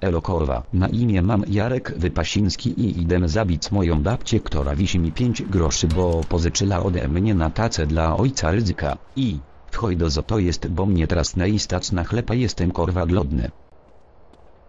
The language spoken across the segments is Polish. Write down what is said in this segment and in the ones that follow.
Elo korwa, na imię mam Jarek Wypasiński i idę zabić moją babcię, która wisi mi 5 groszy, bo pozyczyła ode mnie na tacę dla ojca ryzyka. I, wchoj do zo to jest, bo mnie teraz nie stać na chleba jestem korwa glodny.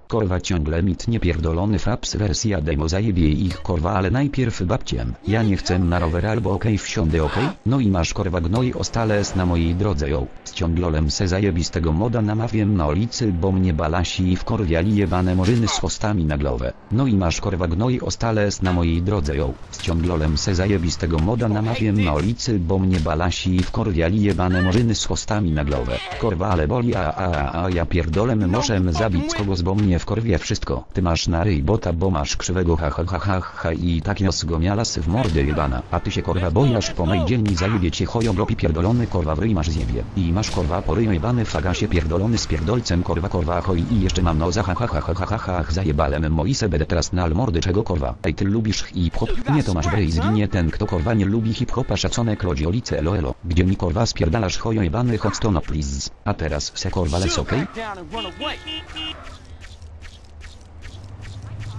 Korwa ciągle mit niepierdolony fraps wersja demo zajebie ich korwa ale najpierw babciem. Ja nie chcę na rower albo okej wsiądę okej? No i masz korwa gnoi ostales na mojej drodze ją. Z ciąglolem se zajebistego moda namawiam na ulicy bo mnie balasi w korwiali jebane morzyny z chwostami na głowę. No i masz korwa gnoi ostales na mojej drodze ją. Z ciąglolem se zajebistego moda namawiam na ulicy bo mnie balasi w korwiali jebane morzyny z chwostami na głowę. Korwa ale boli a a a, a ja pierdolem muszę zabić kogoś bo mnie w korwie wszystko. Ty masz na ryj bota bo masz krzywego ha ha ha ha ha i tak nos go mialas w mordę jebana. A ty się korwa bojasz po mej dzień i zajebie cię blopi pierdolony korwa w ryj masz zjebie. I masz korwa po ryj jebany fagasie pierdolony z pierdolcem korwa korwa hoj i jeszcze mam noza ha ha ha ha ha ha ha zajebalem moi se będę teraz na mordy czego korwa. Ej ty lubisz hip-hop? Nie to masz w ryj zginie ten kto korwa nie lubi hip-hopa szaconek rodzi olice elo. Gdzie mi korwa spierdalasz chojo jebany hot to no please. A teraz se korwa les okej?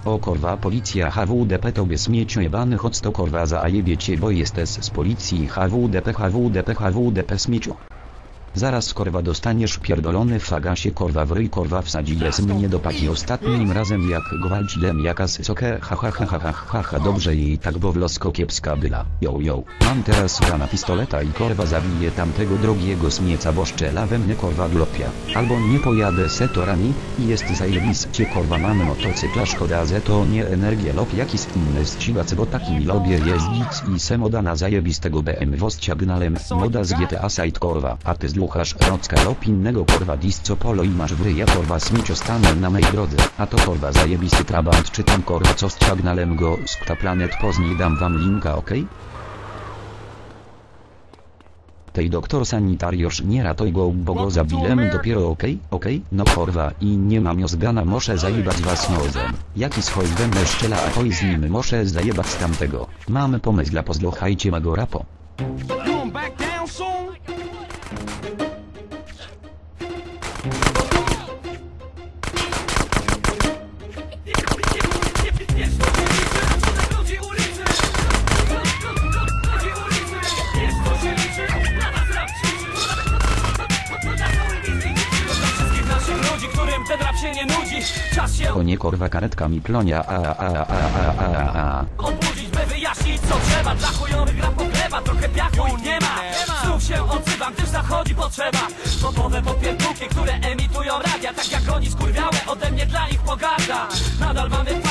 O korwa policja HWDP tobie śmieciu jebany choć to korwa zajebie cię bo jesteś z policji HWDP HWDP HWDP śmieciu. Zaraz korwa dostaniesz pierdolony w fagasie korwa w ryj korwa wsadzi les mnie do paki ostatnim razem jak gwałciłem jaka sysokę ha ha ha ha ha ha ha dobrze jej tak bo w losko kiepska byla yo yo mam teraz gana pistoleta i korwa zabije tamtego drogiego smieca bo szczela we mnie korwa glopia albo nie pojadę setorami i jest zajebiście korwa mam motocykla szkoda ze to nie energię lop jakiś inny ścigac bo takim lobie jeździć i se moda na zajebistego BMW z ciagnalem moda z GTA side korwa a ty zluchasz rocka lop innego korwa disco polo i masz w ryja korwa smiecio stanę na mej drodze a to korwa zajebisty trabant czy tam korwa co z ciagnalem go z planet poznij dam wam linka okej? Tej doktor sanitariusz nie ratuj go, bo go zabilem dopiero okej, okej, no korwa i nie mam zgana muszę zajebać was nozem. Jaki schoj będę szczela a hoj z nim muszę zajebać tamtego. Mamy pomysł dla pozlochajcie mago rapo. Going back down soon? Się nie korwa karetka mi plonia a a a a a a a. By wyjaśnić co trzeba Dla chujowych odzywam, gdyż zachodzi potrzeba. Gotowe podpierdółki, które emitują radia Tak jak oni skurwiałe, ode mnie dla nich pogarda. Nadal mamy